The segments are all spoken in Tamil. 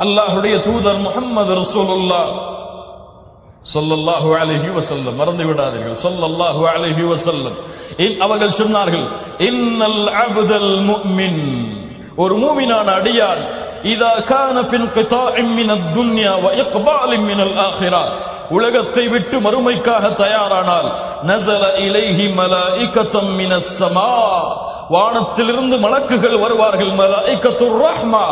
அல்லாஹுடைய தூதர் முகம்மது ரசூலுல்லா சொல்லல்லாஹு அலஹி வசல்லம் மறந்து விடாதீர்கள் சொல்லல்லாஹு அலஹி வசல்லம் அவர்கள் சொன்னார்கள் இன்னல் அபுதல் முக்மின் ஒரு மூமினான அடியான் இதா கான ஃபின் கிதாஇம் மினத் துன்யா வ இக்பாலிம் மினல் ஆஹிரா உலகத்தை விட்டு மறுமைக்காக தயாரானால் நசல இலைஹி மலாயிகத்தம் மினஸ் சமா வானத்திலிருந்து மலக்குகள் வருவார்கள் மலாயிகத்துர் ரஹ்மா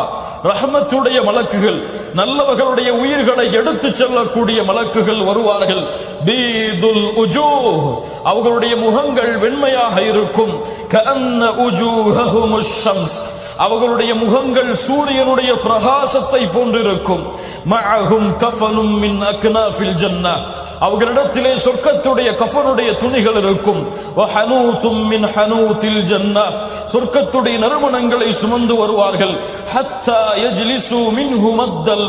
ரஹமத்துடைய மலக்குகள் நல்லவர்களுடைய உயிர்களை எடுத்துச் செல்லக்கூடிய மலக்குகள் வருவார்கள். பீதுல் உஜூஹ் அவர்களுடைய முகங்கள் வெண்மையாக இருக்கும். கஅன்ன உஜூஹஹுமுஷ் ஷம்ஸ் அவர்களுடைய முகங்கள் சூரியனுடைய பிரகாசத்தை போன்றிருக்கும். மஅஹும் கஃபனும் மின் அக்னாஃபில் ஜன்னா அவர்களிடத்திலே சொர்க்கத்துடைய கஃபனுடைய துணிகள் இருக்கும். வஹனூதும் மின் ஹனூத்தில் ஜன்னா சொர்க்கத்துடைய நறுமணங்களை சுமந்து வருவார்கள். ஹத்தா யஜ்லிசு மின்ஹு மத்தல்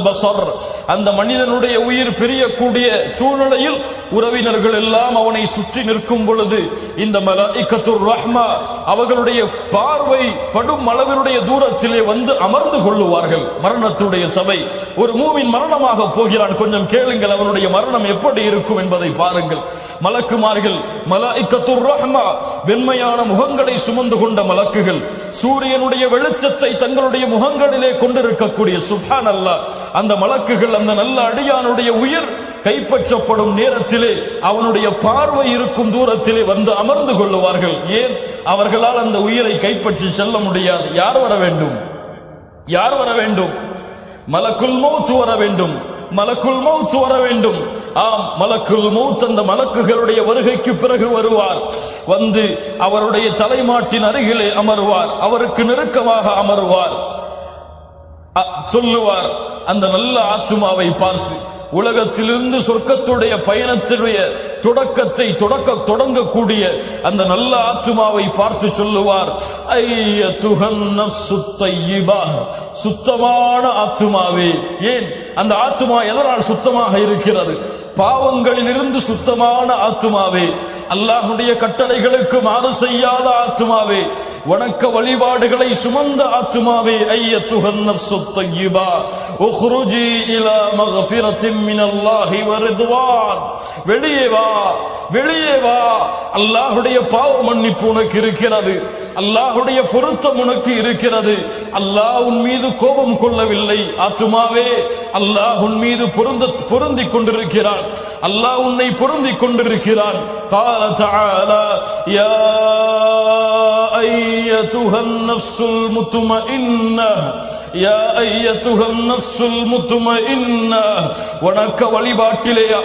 அந்த மனிதனுடைய உயிர் பிரியக்கூடிய சூழ்நிலையில் உறவினர்கள் எல்லாம் அவனை சுற்றி நிற்கும் பொழுது இந்த மலாயிக்கத்துர் ரஹ்மா அவர்களுடைய பார்வை படும் அளவினுடைய தூரத்திலே வந்து அமர்ந்து கொள்ளுவார்கள். மரணத்துடைய சபை. ஒரு மூவின் மரணமாக போகிறான். கொஞ்சம் கேளுங்கள் அவனுடைய மரணம் எப்படி இருக்கும் என்பதை பாருங்கள். மலக்குமார்கள் மலாயிக்கத்துர் ரஹ்மா வெண்மையான முகங்களை சுமந்து கொண்ட மலக்குகள் சூரியனுடைய வெளிச்சத்தை தங்களுடைய முகம் முகங்களிலே கொண்டிருக்கக்கூடிய சுபான் அல்ல அந்த மலக்குகள் அந்த நல்ல அடியானுடைய உயிர் கைப்பற்றப்படும் நேரத்திலே அவனுடைய பார்வை இருக்கும் தூரத்திலே வந்து அமர்ந்து கொள்ளுவார்கள். ஏன்? அவர்களால் அந்த உயிரை கைப்பற்றி செல்ல முடியாது. யார் வர வேண்டும்? யார் வர வேண்டும்? மலக்குள் மௌத் வர வேண்டும். மலக்குள் மௌத் வர வேண்டும். ஆம் மலக்குள் மௌத் அந்த மலக்குகளுடைய வருகைக்கு பிறகு வருவார். வந்து அவருடைய தலைமாட்டின் அருகிலே அமருவார். அவருக்கு நெருக்கமாக அமருவார். சொல்லுவார் அந்த நல்ல ஆத்துமாவை பார்த்து உலகத்திலிருந்து சொர்க்கத்துடைய பயணத்துடைய தொடக்கத்தை தொடக்க தொடங்கக்கூடிய அந்த நல்ல ஆத்துமாவை பார்த்து சொல்லுவார் ஐயத்துஹன் நஃப்சுத் தய்யிபா. சுத்தமான ஆத்துமாவே. ஏன்? அந்த ஆத்துமா எதனால் சுத்தமாக இருக்கிறது? பாவங்களிலிருந்து சுத்தமான ஆத்துமாவே. அல்லாஹுடைய கட்டளைகளுக்கு மாறு செய்யாத ஆத்துமாவே. வணக்க வழிபாடுகளை சுமந்த ஆத்துமாவே ஐயத்துஹன் நஃப்சுத் தய்யிபா உக்ருஜி இலா மக்ஃபிரத்தின் மினல்லாஹி வ ரிதுவான் வெளியே வா வெளியே வா அல்லாஹுடைய பாவ மன்னிப்பு உனக்கு இருக்கிறது அல்லாஹுடைய பொருத்தம் உனக்கு இருக்கிறது அல்லாஹ் உன் மீது கோபம் கொள்ளவில்லை ஆத்துமாவே அல்லாஹ் உன் மீது பொருந்த பொருந்திக் கொண்டிருக்கிறான் அல்லாஹ் உன்னை பொருந்திக் கொண்டிருக்கிறான் قال تعالى يا أيتها النفس المطمئنة يا أيتها النفس المطمئنة ونك ولباك ليا